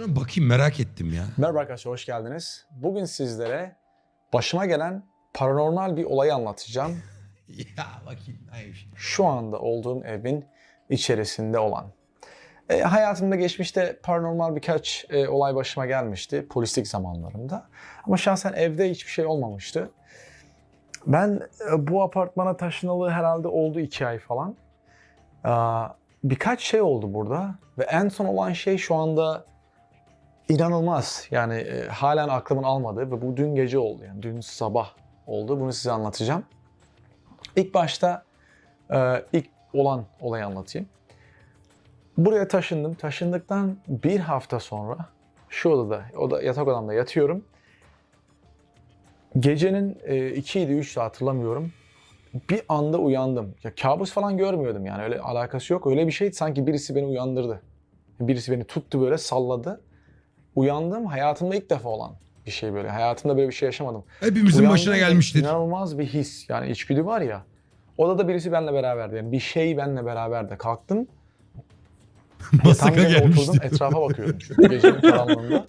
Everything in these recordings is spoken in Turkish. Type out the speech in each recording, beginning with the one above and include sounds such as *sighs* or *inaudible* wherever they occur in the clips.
Şuna bakayım merak ettim ya. Merhaba arkadaşlar, hoş geldiniz. Bugün sizlere başıma gelen paranormal bir olayı anlatacağım. *laughs* ya bakayım. Hayır. Şu anda olduğum evin içerisinde olan. E, hayatımda geçmişte paranormal birkaç e, olay başıma gelmişti polislik zamanlarında. Ama şahsen evde hiçbir şey olmamıştı. Ben e, bu apartmana taşınalı herhalde oldu iki ay falan. Aa, birkaç şey oldu burada ve en son olan şey şu anda inanılmaz. Yani e, halen aklımın almadığı ve bu dün gece oldu. Yani dün sabah oldu. Bunu size anlatacağım. İlk başta e, ilk olan olayı anlatayım. Buraya taşındım. Taşındıktan bir hafta sonra şu odada, oda, yatak odamda yatıyorum. Gecenin e, 2 idi 3 hatırlamıyorum. Bir anda uyandım. Ya kabus falan görmüyordum yani öyle alakası yok. Öyle bir şeydi sanki birisi beni uyandırdı. Birisi beni tuttu böyle salladı. Uyandım hayatımda ilk defa olan bir şey böyle. Hayatımda böyle bir şey yaşamadım. Hepimizin başına gelmiştir. İnanılmaz bir his. Yani içgüdü var ya. Odada birisi benimle beraberdi. Yani bir şey benimle beraberdi. Kalktım. *laughs* Masaka yatağın gelmiştir. Oturdum etrafa bakıyorum çünkü gecenin karanlığında.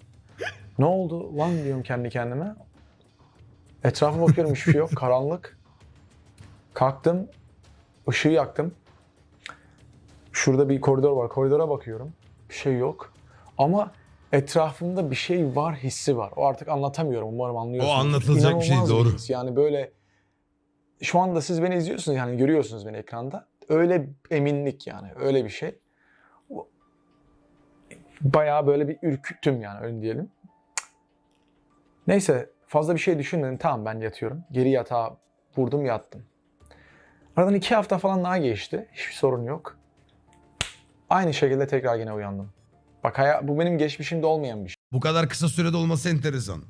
Ne oldu lan diyorum kendi kendime. Etrafa bakıyorum hiçbir şey yok. Karanlık. Kalktım. ışığı yaktım. Şurada bir koridor var. Koridora bakıyorum. Bir şey yok. Ama etrafımda bir şey var hissi var. O artık anlatamıyorum. Umarım anlıyorsunuz. O anlatılacak bir şey, doğru. his. Yani böyle şu anda siz beni izliyorsunuz yani görüyorsunuz beni ekranda. Öyle eminlik yani öyle bir şey. Bayağı böyle bir ürküttüm yani öyle diyelim. Neyse fazla bir şey düşünmedim. Tamam ben yatıyorum. Geri yatağa vurdum yattım. Aradan iki hafta falan daha geçti. Hiçbir sorun yok. Aynı şekilde tekrar yine uyandım. Bak haya- bu benim geçmişimde olmayan bir şey. Bu kadar kısa sürede olması enteresan.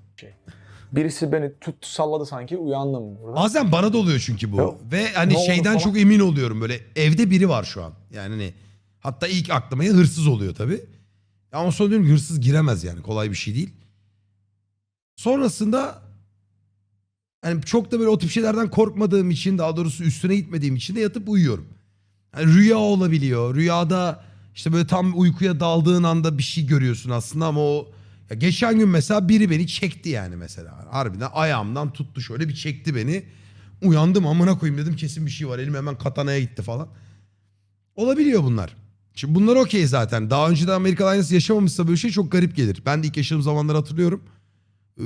Birisi beni tuttu salladı sanki uyandım burada. Bazen bana da oluyor çünkü bu. Yok. Ve hani Ne oldu şeyden falan? çok emin oluyorum böyle evde biri var şu an. Yani hani hatta ilk aklıma ya hırsız oluyor tabii. Ama sonra diyorum ki hırsız giremez yani kolay bir şey değil. Sonrasında hani çok da böyle o tip şeylerden korkmadığım için daha doğrusu üstüne gitmediğim için de yatıp uyuyorum. Yani rüya olabiliyor. Rüyada işte böyle tam uykuya daldığın anda bir şey görüyorsun aslında ama o ya geçen gün mesela biri beni çekti yani mesela. Harbiden ayağımdan tuttu şöyle bir çekti beni. Uyandım amına koyayım dedim kesin bir şey var. Elim hemen katanaya gitti falan. Olabiliyor bunlar. Şimdi bunlar okey zaten. Daha önceden Amerika'da aynısı yaşamamışsa böyle şey çok garip gelir. Ben de ilk yaşadığım zamanları hatırlıyorum. Ee,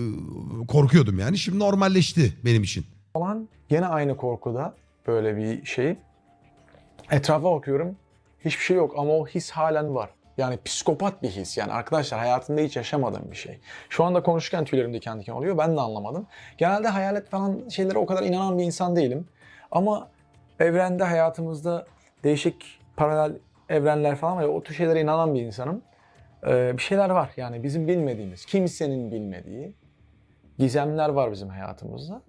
korkuyordum yani. Şimdi normalleşti benim için. falan. Yine aynı korkuda böyle bir şey. Etrafa bakıyorum. Hiçbir şey yok ama o his halen var. Yani psikopat bir his. Yani arkadaşlar hayatımda hiç yaşamadığım bir şey. Şu anda konuşurken tüylerim diken diken oluyor. Ben de anlamadım. Genelde hayalet falan şeylere o kadar inanan bir insan değilim. Ama evrende hayatımızda değişik paralel evrenler falan var ya o tür şeylere inanan bir insanım. Ee, bir şeyler var yani bizim bilmediğimiz, kimsenin bilmediği gizemler var bizim hayatımızda.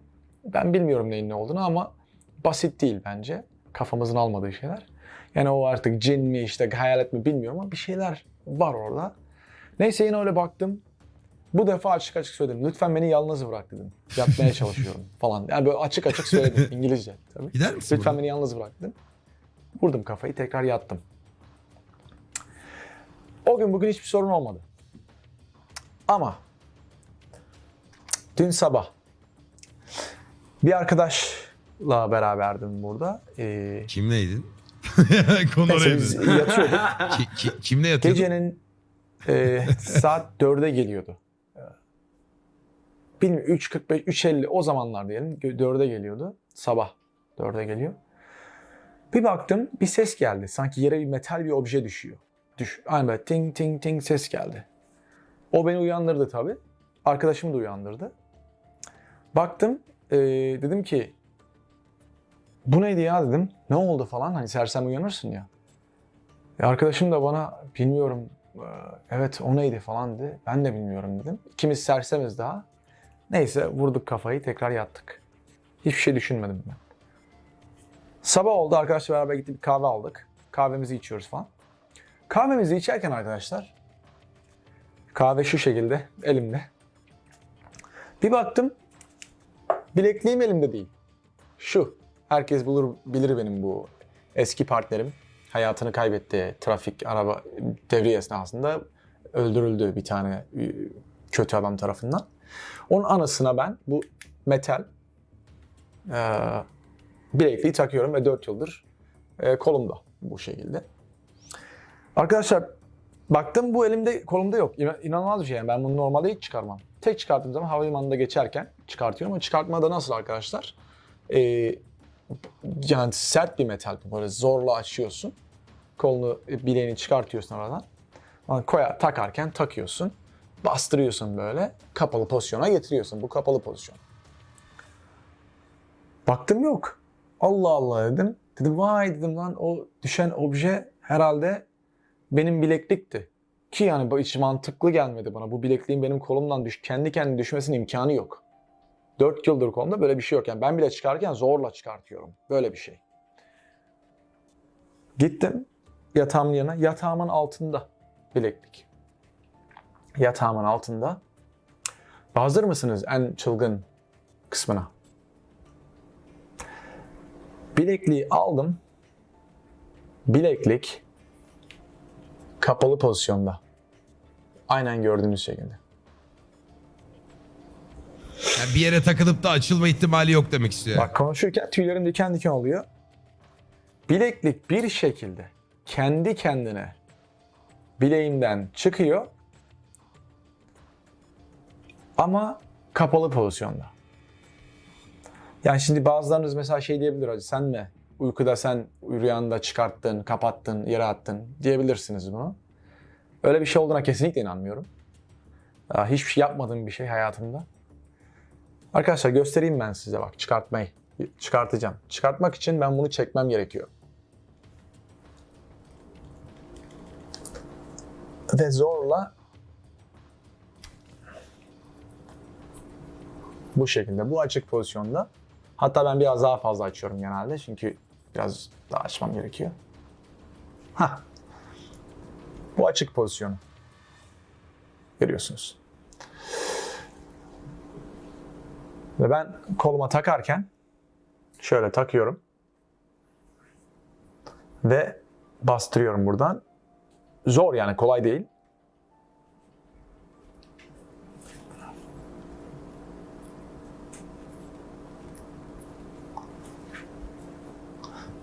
Ben bilmiyorum neyin ne olduğunu ama basit değil bence. Kafamızın almadığı şeyler. Yani o artık cin mi işte hayalet mi bilmiyorum ama bir şeyler var orada. Neyse yine öyle baktım. Bu defa açık açık söyledim. Lütfen beni yalnız bırak dedim. Yatmaya *laughs* çalışıyorum falan. Yani böyle açık açık söyledim *laughs* İngilizce tabii. Gider misin? Lütfen buradan? beni yalnız bırak dedim. Vurdum kafayı tekrar yattım. O gün bugün hiçbir sorun olmadı. Ama dün sabah bir arkadaşla beraberdim burada. Ee, Kimleydin? *laughs* Konu neyse biz yatıyorduk. Ki- ki- kimle yatıyordun? Gecenin e, saat 4'e geliyordu. Bilmiyorum 3.45, 3.50 o zamanlar diyelim 4'e geliyordu. Sabah 4'e geliyor. Bir baktım bir ses geldi. Sanki yere bir metal bir obje düşüyor. Düş. Aynen böyle ting ting ting ses geldi. O beni uyandırdı tabii. Arkadaşımı da uyandırdı. Baktım e, dedim ki bu neydi ya dedim. Ne oldu falan hani sersem uyanırsın ya. E, arkadaşım da bana bilmiyorum e, evet o neydi falan dedi. Ben de bilmiyorum dedim. İkimiz sersemiz daha. Neyse vurduk kafayı tekrar yattık. Hiçbir şey düşünmedim ben. Sabah oldu arkadaşlar beraber gittik bir kahve aldık. Kahvemizi içiyoruz falan. Kahvemizi içerken arkadaşlar kahve şu şekilde elimde. Bir baktım bilekliğim elimde değil. Şu. Herkes bulur bilir benim bu eski partnerim. Hayatını kaybetti trafik araba devriye esnasında öldürüldü bir tane e, kötü adam tarafından. Onun anısına ben bu metal e, bilekliği takıyorum ve 4 yıldır e, kolumda bu şekilde. Arkadaşlar baktım bu elimde kolumda yok. İna- İnanılmaz bir şey yani ben bunu normalde hiç çıkarmam. Tek çıkarttığım zaman havalimanında geçerken çıkartıyorum ama çıkartmada nasıl arkadaşlar? E, yani sert bir metal bu böyle zorla açıyorsun. Kolunu e, bileğini çıkartıyorsun aradan. Koya takarken takıyorsun. Bastırıyorsun böyle. Kapalı pozisyona getiriyorsun. Bu kapalı pozisyon. Baktım yok. Allah Allah dedim. Dedim vay dedim lan o düşen obje herhalde benim bileklikti. Ki yani hiç mantıklı gelmedi bana. Bu bilekliğin benim kolumdan düş kendi kendine düşmesinin imkanı yok. 4 yıldır kolumda böyle bir şey yok. Yani ben bile çıkarken zorla çıkartıyorum. Böyle bir şey. Gittim yatağımın yanına. Yatağımın altında bileklik. Yatağımın altında. Hazır mısınız en çılgın kısmına? Bilekliği aldım. Bileklik kapalı pozisyonda. Aynen gördüğünüz şekilde. Yani bir yere takılıp da açılma ihtimali yok demek istiyor. Bak konuşurken tüylerim diken diken oluyor. Bileklik bir şekilde kendi kendine bileğimden çıkıyor ama kapalı pozisyonda. Yani şimdi bazılarınız mesela şey diyebilir hacı sen mi uykuda sen rüyanda çıkarttın, kapattın, yere attın diyebilirsiniz bunu. Öyle bir şey olduğuna kesinlikle inanmıyorum. Hiçbir şey yapmadığım bir şey hayatımda. Arkadaşlar göstereyim ben size bak çıkartmayı. Çıkartacağım. Çıkartmak için ben bunu çekmem gerekiyor. Ve zorla bu şekilde bu açık pozisyonda hatta ben biraz daha fazla açıyorum genelde çünkü biraz daha açmam gerekiyor. Ha. Bu açık pozisyonu. Görüyorsunuz. Ve ben koluma takarken şöyle takıyorum. Ve bastırıyorum buradan. Zor yani kolay değil.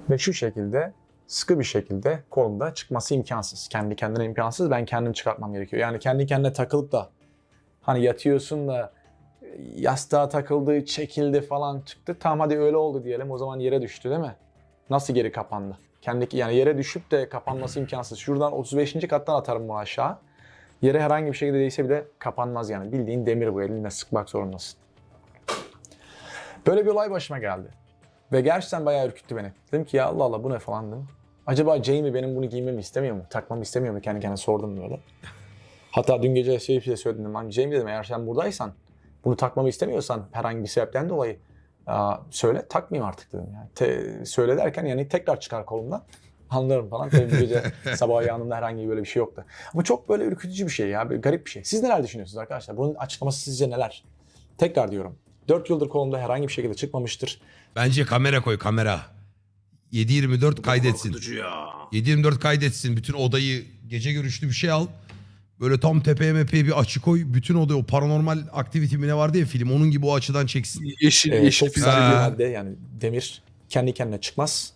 Ve şu şekilde sıkı bir şekilde kolumda çıkması imkansız. Kendi kendine imkansız. Ben kendim çıkartmam gerekiyor. Yani kendi kendine takılıp da hani yatıyorsun da yastığa takıldı, çekildi falan çıktı. Tamam hadi öyle oldu diyelim. O zaman yere düştü değil mi? Nasıl geri kapandı? Kendi yani yere düşüp de kapanması imkansız. Şuradan 35. kattan atarım bunu aşağı. Yere herhangi bir şekilde değse bile kapanmaz yani. Bildiğin demir bu elinle sıkmak zorundasın. Böyle bir olay başıma geldi. Ve gerçekten bayağı ürküttü beni. Dedim ki ya Allah Allah bu ne falan dedim. Acaba Jamie benim bunu giymemi istemiyor mu? Takmamı istemiyor mu? Kendi kendine sordum böyle. Hatta dün gece şey bir şey söyledim. Hani Jamie dedim eğer sen buradaysan bunu takmamı istemiyorsan herhangi bir sebepten dolayı aa, söyle takmayayım artık dedim. Yani te- söyle derken yani tekrar çıkar kolumdan. Anlarım falan. Tabii bu gece *laughs* sabah yanımda herhangi böyle bir şey yoktu. Ama çok böyle ürkütücü bir şey ya. Böyle garip bir şey. Siz neler düşünüyorsunuz arkadaşlar? Bunun açıklaması sizce neler? Tekrar diyorum. 4 yıldır kolumda herhangi bir şekilde çıkmamıştır. Bence kamera koy kamera. 7-24 kaydetsin. Korkutucu ya. 7-24 kaydetsin. Bütün odayı gece görüşlü bir şey al. Böyle tam tepeye mepeye bir açı koy. Bütün odayı o paranormal aktivite mi ne vardı ya film onun gibi o açıdan çeksin. Yeşil Ee, yeşil çok güzel bir Ha. madde yani demir kendi kendine çıkmaz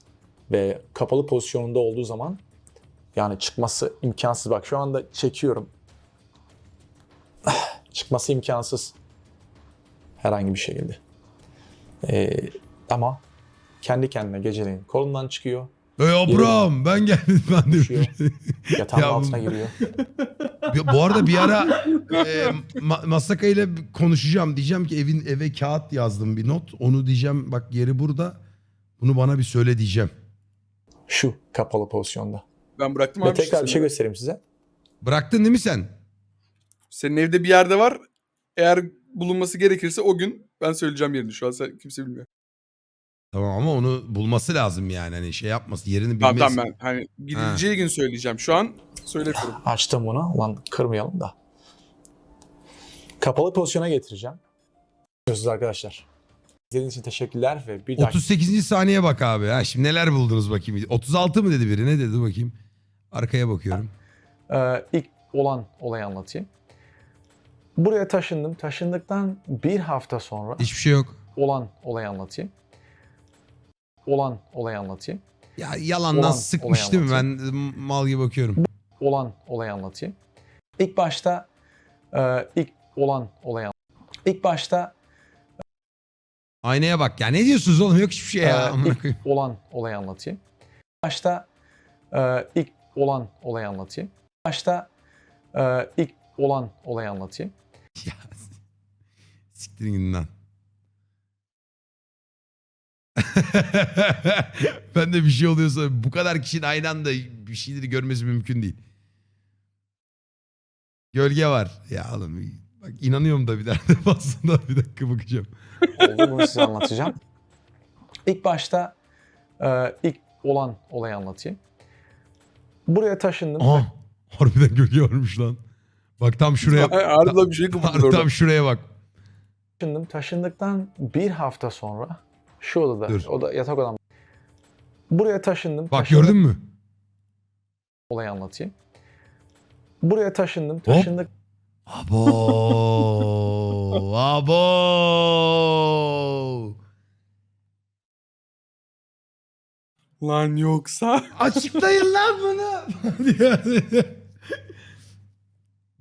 ve kapalı pozisyonunda olduğu zaman yani çıkması imkansız. Bak şu anda çekiyorum. *sighs* çıkması imkansız herhangi bir şekilde. Ee, ama kendi kendine geceleyin kolundan çıkıyor, Ey Abraham ben geldim ben de. düşüyor, yatağın Ya bu- altına giriyor. Bir- Bu arada bir ara e, Ma- Masaka ile konuşacağım. Diyeceğim ki evin eve kağıt yazdım bir not. Onu diyeceğim bak yeri burada. Bunu bana bir söyle diyeceğim. Şu kapalı pozisyonda. Ben bıraktım Ve abi. tekrar bir şey göstereyim size. Bıraktın değil mi sen? Senin evde bir yerde var. Eğer bulunması gerekirse o gün ben söyleyeceğim yerini. Şu an sen, kimse bilmiyor. Tamam ama onu bulması lazım yani. Hani şey yapması yerini bilmesi. tamam ben hani gidileceği gün söyleyeceğim. Şu an söylemiyorum. *sighs* Açtım bunu. Ulan kırmayalım da. Kapalı pozisyona getireceğim. Görüşürüz arkadaşlar. İzlediğiniz için teşekkürler ve bir dahaki 38. saniye bak abi. Ha, şimdi neler buldunuz bakayım. 36 mı dedi biri? Ne dedi bakayım? Arkaya bakıyorum. Ee, ilk olan olayı anlatayım. Buraya taşındım. Taşındıktan bir hafta sonra Hiçbir şey yok. olan olayı anlatayım. Olan olayı anlatayım. Ya yalandan Olan sıkmış değil mi? Ben mal gibi bakıyorum. Olan olayı anlatayım. İlk başta e, ilk olan olayı anlatayım. İlk başta Aynaya bak ya. Ne diyorsunuz oğlum? Yok hiçbir şey ya. Amına ilk olan olayı anlatayım. Başta e, ilk olan olayı anlatayım. Başta e, ilk olan olayı anlatayım. Ya, Siktirin gidin lan. *laughs* ben de bir şey oluyorsa bu kadar kişinin aynı anda bir şeyleri görmesi mümkün değil. Gölge var. Ya oğlum bak inanıyorum da bir daha *laughs* defasında bir dakika bakacağım. Oldu bunu size anlatacağım. İlk başta e, ilk olan olayı anlatayım. Buraya taşındım. Aha harbiden gölge varmış lan. Bak tam şuraya Harbiden bir şey kapatır orada. tam şuraya bak. Taşındım. Taşındıktan bir hafta sonra şu odada, Dur. oda yatak odam. Buraya taşındım. Bak taşındık- gördün mü? Olayı anlatayım. Buraya taşındım. Taşındık. Abo. Abo. Lan yoksa. Açıklayın lan bunu.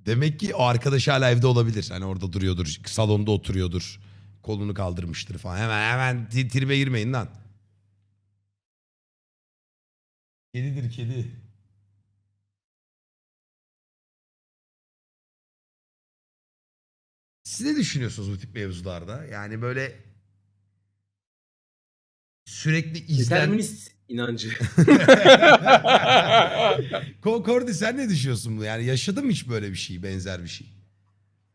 Demek ki o arkadaş hala evde olabilir. Hani orada duruyordur, salonda oturuyordur. Kolunu kaldırmıştır falan. Hemen hemen tribe girmeyin lan. Kedidir kedi. Siz ne düşünüyorsunuz bu tip mevzularda? Yani böyle sürekli izlen... Determinist inancı. *laughs* Ko- Kordi sen ne düşünüyorsun bu? Yani yaşadın mı hiç böyle bir şey, benzer bir şey?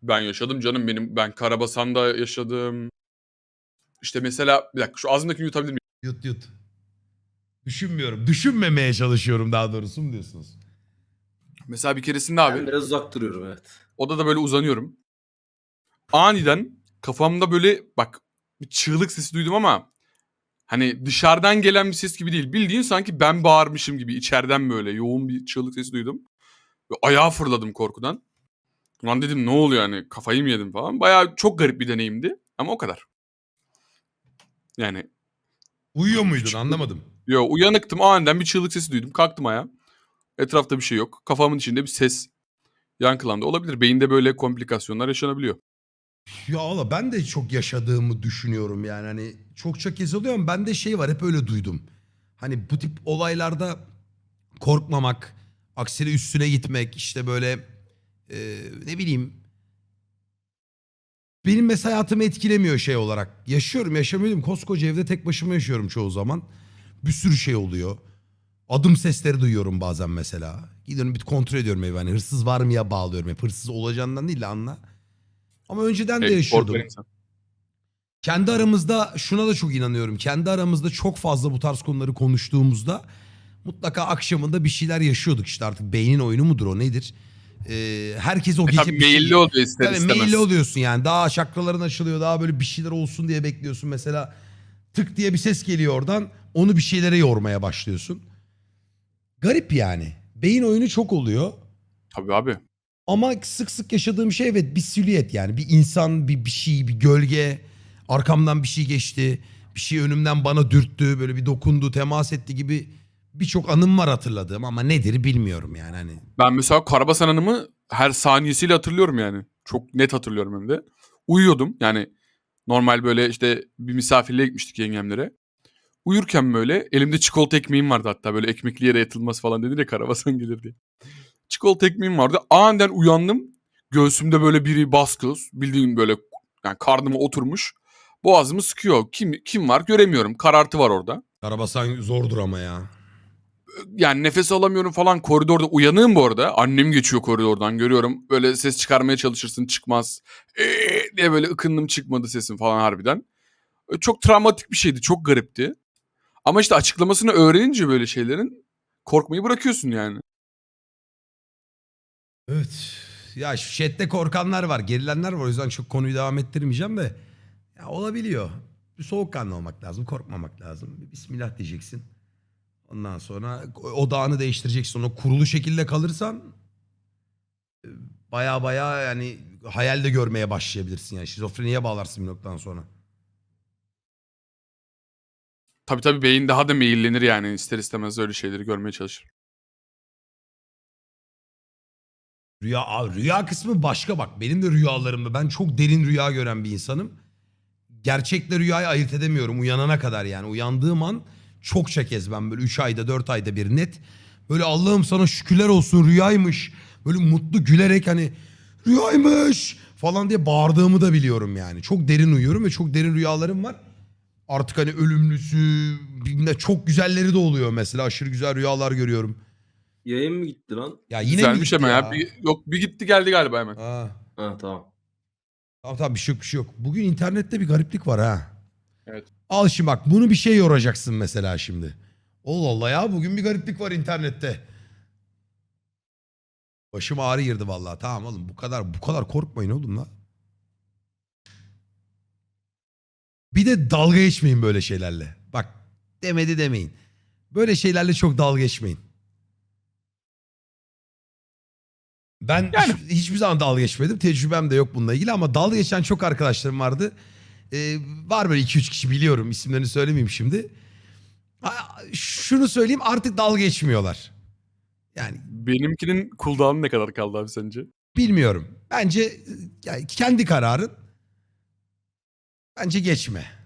Ben yaşadım canım benim. Ben Karabasan'da yaşadım. İşte mesela bir dakika şu ağzımdakini yutabilir miyim? Yut yut. Düşünmüyorum. Düşünmemeye çalışıyorum daha doğrusu mu diyorsunuz? Mesela bir keresinde abi. ben biraz uzak duruyorum evet. Odada böyle uzanıyorum. Aniden kafamda böyle bak bir çığlık sesi duydum ama hani dışarıdan gelen bir ses gibi değil. Bildiğin sanki ben bağırmışım gibi içeriden böyle yoğun bir çığlık sesi duydum. Ve ayağa fırladım korkudan. Ulan dedim ne oluyor yani kafayı mı yedim falan. Bayağı çok garip bir deneyimdi ama o kadar. Yani Uyuyor muydun anlamadım. yo uyanıktım aniden bir çığlık sesi duydum. Kalktım ayağa. Etrafta bir şey yok. Kafamın içinde bir ses yankılandı. Olabilir. Beyinde böyle komplikasyonlar yaşanabiliyor. Ya valla ben de çok yaşadığımı düşünüyorum yani hani çokça kez oluyor ama bende şey var hep öyle duydum. Hani bu tip olaylarda korkmamak, aksine üstüne gitmek işte böyle e, ne bileyim benim mesela hayatımı etkilemiyor şey olarak. Yaşıyorum yaşamıyorum koskoca evde tek başıma yaşıyorum çoğu zaman. Bir sürü şey oluyor. Adım sesleri duyuyorum bazen mesela. Gidiyorum bir kontrol ediyorum evi hani hırsız var mı ya bağlıyorum hep hırsız olacağından değil de anla. Ama önceden de Evet, yaşıyordum. Kendi aramızda şuna da çok inanıyorum. Kendi aramızda çok fazla bu tarz konuları konuştuğumuzda mutlaka akşamında bir şeyler yaşıyorduk işte artık beynin oyunu mudur o nedir? Ee, herkes o E gece tabii şey- meyilli oluyor ister Tabii istemez. meyilli oluyorsun yani. Daha çakraların açılıyor. Daha böyle bir şeyler olsun diye bekliyorsun. Mesela tık diye bir ses geliyor oradan. Onu bir şeylere yormaya başlıyorsun. Garip yani. Beyin oyunu çok oluyor. Tabii abi. Ama sık sık yaşadığım şey evet bir silüet yani. Bir insan, bir, bir şey, bir gölge. Arkamdan bir şey geçti. Bir şey önümden bana dürttü. Böyle bir dokundu, temas etti gibi birçok anım var hatırladığım. Ama nedir bilmiyorum yani. Hani Ben mesela Karabasan Hanım'ı her saniyesiyle hatırlıyorum yani. Çok net hatırlıyorum hem de. Uyuyordum yani normal böyle işte bir misafirliğe gitmiştik yengemlere. Uyurken böyle elimde çikolata ekmeğim vardı hatta böyle ekmekli yere yatılmaz falan dedi de Karabasan gelir diye. Çikolata ekmeğim vardı. Aniden uyandım. Göğsümde böyle biri baskı. Bildiğin böyle yani karnıma oturmuş. Boğazımı sıkıyor. Kim kim var göremiyorum. Karartı var orada. Karabasan zordur ama ya. Yani nefes alamıyorum falan koridorda uyanığım bu arada. Annem geçiyor koridordan görüyorum. Böyle ses çıkarmaya çalışırsın çıkmaz. Ee, diye böyle ıkındım çıkmadı sesim falan harbiden. E, Çok travmatik bir şeydi çok garipti. Ama işte açıklamasını öğrenince böyle şeylerin korkmayı bırakıyorsun yani. Evet. Ya şu chatte korkanlar var, gerilenler var. O yüzden çok konuyu devam ettirmeyeceğim de. Ya olabiliyor. Bir soğukkanlı olmak lazım, korkmamak lazım. Bismillah diyeceksin. Ondan sonra odağını değiştireceksin. O kurulu şekilde kalırsan baya baya yani hayal de görmeye başlayabilirsin yani şizofreniye bağlarsın bir noktadan sonra. Tabii tabii beyin daha da meyillenir yani ister istemez öyle şeyleri görmeye çalışır. Rüya abi, rüya kısmı başka bak. Benim de rüyalarımda ben çok derin rüya gören bir insanım. Gerçekle rüyayı ayırt edemiyorum uyanana kadar yani. Uyandığım an çokça kez ben böyle 3 ayda 4 ayda bir net. Böyle Allah'ım sana şükürler olsun rüyaymış. Böyle mutlu gülerek hani rüyaymış falan diye bağırdığımı da biliyorum yani. Çok derin uyuyorum ve çok derin rüyalarım var. Artık hani ölümlüsü bilmem çok güzelleri de oluyor mesela. Aşırı güzel rüyalar görüyorum. Yayın mı gitti lan? Ya yine mi Güzelmiş gitti hemen ya. ya? Bir, yok bir gitti geldi galiba hemen. Ha. Ha tamam. Tamam tamam bir şey yok bir şey yok. Bugün internette bir gariplik var ha. Evet. Al şimdi bak bunu bir şey yoracaksın mesela şimdi. Allah Allah ya bugün bir gariplik var internette. Başım ağrı girdi vallahi. Tamam oğlum bu kadar bu kadar korkmayın oğlum la. Bir de dalga geçmeyin böyle şeylerle. Bak demedi demeyin. Böyle şeylerle çok dalga geçmeyin. Ben Yani- hiç- hiçbir zaman dalga geçmedim. Tecrübem de yok bununla ilgili ama dalga geçen çok arkadaşlarım vardı. Ee, var böyle 2-3 kişi biliyorum. isimlerini söylemeyeyim şimdi. Şunu söyleyeyim artık dalga geçmiyorlar. Yani Benimkinin cooldown'u ne kadar kaldı abi sence? bilmiyorum. Bence yani kendi kararın. Bence geçme.